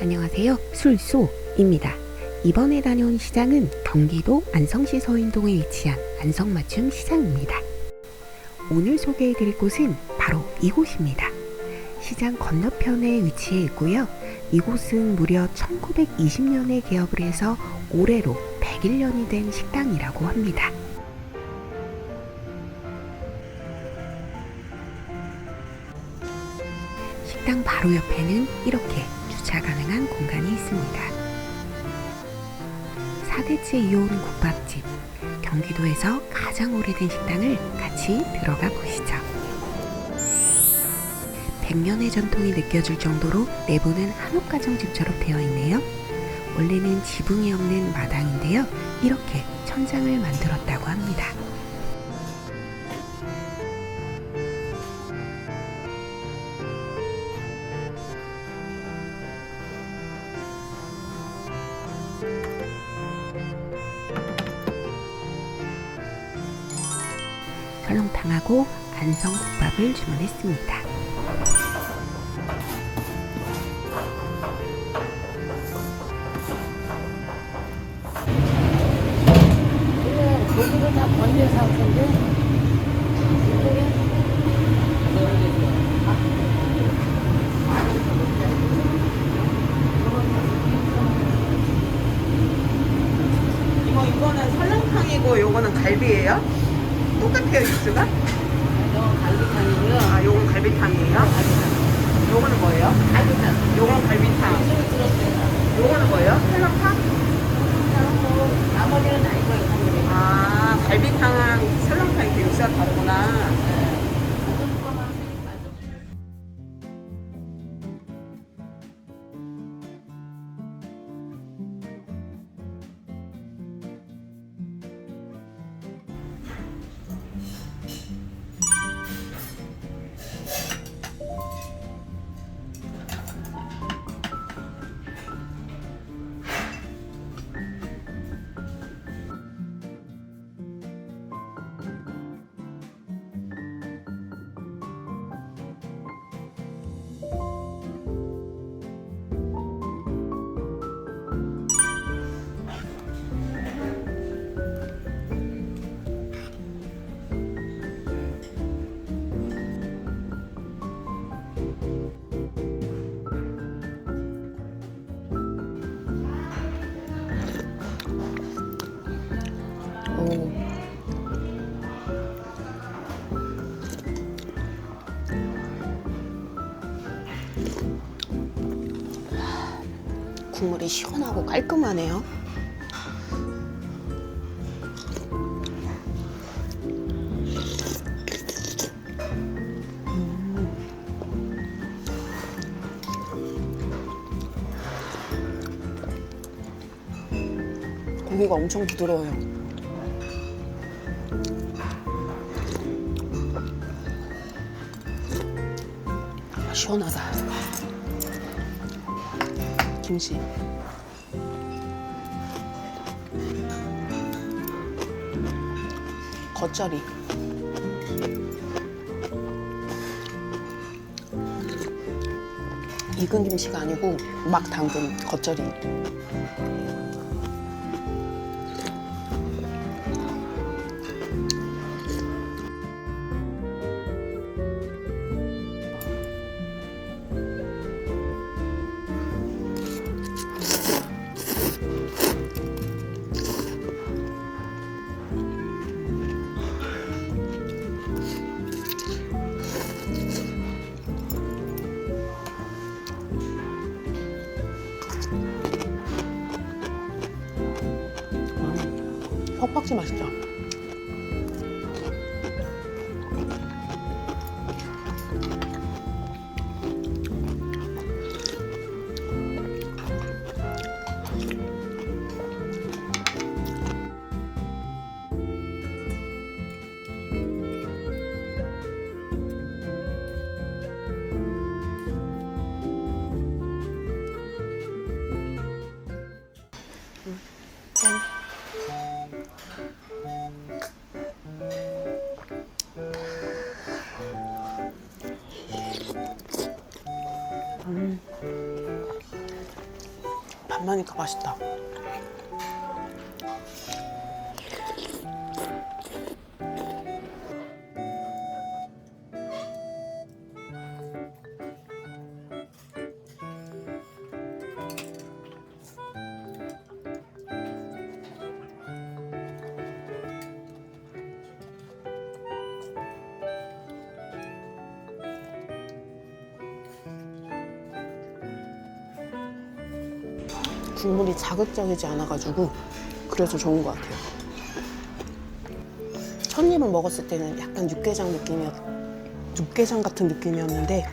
안녕하세요. 술소입니다. 이번에 다녀온 시장은 경기도 안성시 서인동에 위치한 안성맞춤 시장입니다. 오늘 소개해 드릴 곳은 바로 이곳입니다. 시장 건너편에 위치해 있고요. 이곳은 무려 1920년에 개업을 해서 올해로 101년이 된 식당이라고 합니다. 식당 바로 옆에는 이렇게 주차 가능한 공간이 있습니다. 4대째 이어온 국밥집, 경기도에서 가장 오래된 식당을 같이 들어가 보시죠. 100년의 전통이 느껴질 정도로 내부는 한옥가정집처럼 되어 있네요. 원래는 지붕이 없는 마당인데요. 이렇게 천장을 만들었다고 합니다. 설렁탕하고 안성국밥을 주문했습니다. 이거 이거는 설렁탕이고 요거는 갈비예요? 똑같아요 육수가? 이거 갈비탕이고요. 아 요건 갈비탕이에요? 요거는 뭐예요? 갈비탕. 요건 갈비탕. 요거는 뭐예요? 설렁탕? 나머지는 다 이거예요. 한국에. 아 갈비탕은 설렁탕 이렇게 육수가 다르구나. 국물이 시원하고 깔끔하네요. 고기가 엄청 부드러워요. 아, 시원하다. 김치. 겉절이. 익은 김치가 아니고 막 담근 겉절이. 퍽퍽지 맛있죠? 담하니까 맛있다. 국물이 자극적이지 않아가지고 그래서 좋은 것 같아요. 첫 입을 먹었을 때는 약간 육개장 느낌이었, 육개장 같은 느낌이었는데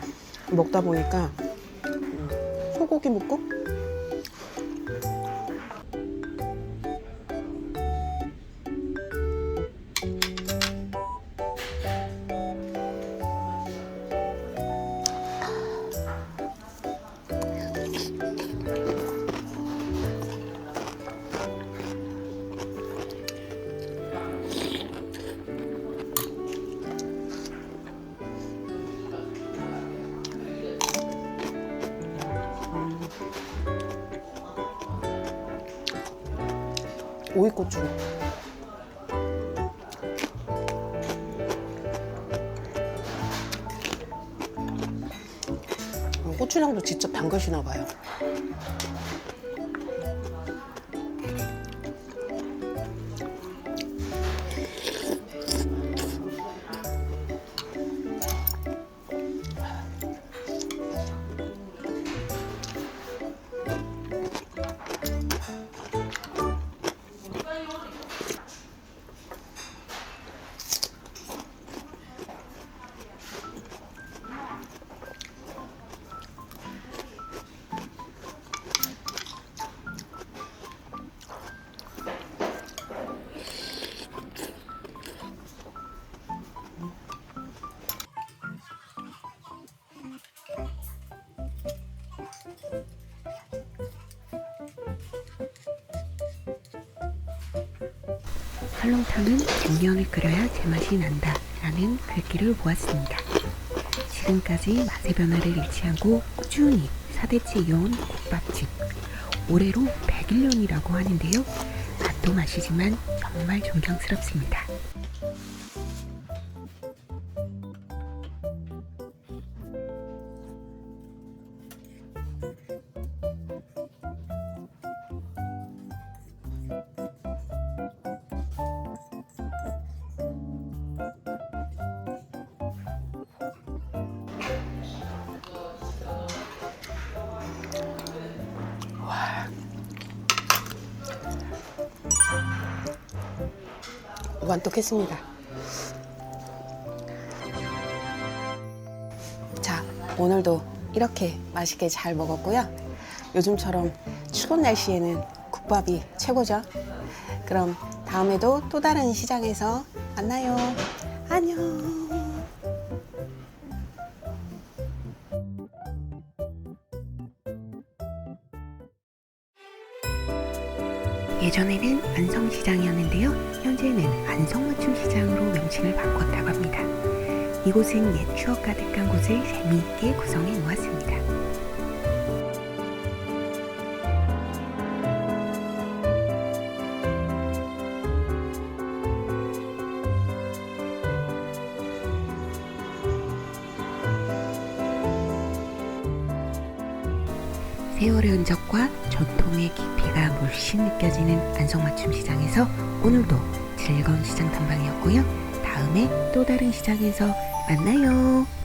먹다 보니까 음, 소고기 묵국? 오이고추. 음, 고추장도 직접 담그시나 봐요. 설렁탕은 냉면을 끓여야 제맛이 난다 라는 글귀를 보았습니다. 지금까지 맛의 변화를 않고 꾸준히 사대치 이어온 국밥집 올해로 100일년이라고 하는데요. 맛도 맛이지만 정말 존경스럽습니다. 완독했습니다. 자, 오늘도 이렇게 맛있게 잘 먹었고요. 요즘처럼 추운 날씨에는 국밥이 최고죠. 그럼 다음에도 또 다른 시장에서 만나요. 안녕. 예전에는 안성시장이었는데요. 현재는 안성맞춤 시장으로 명칭을 바꿨다고 합니다. 이곳은 옛 추억 가득한 곳을 재미있게 구성해 놓았습니다. 세월의 흔적과 전통의 깊 이가 물씬 느껴지는 안성맞춤 시장에서 오늘도 즐거운 시장 탐방이었고요. 다음에 또 다른 시장에서 만나요.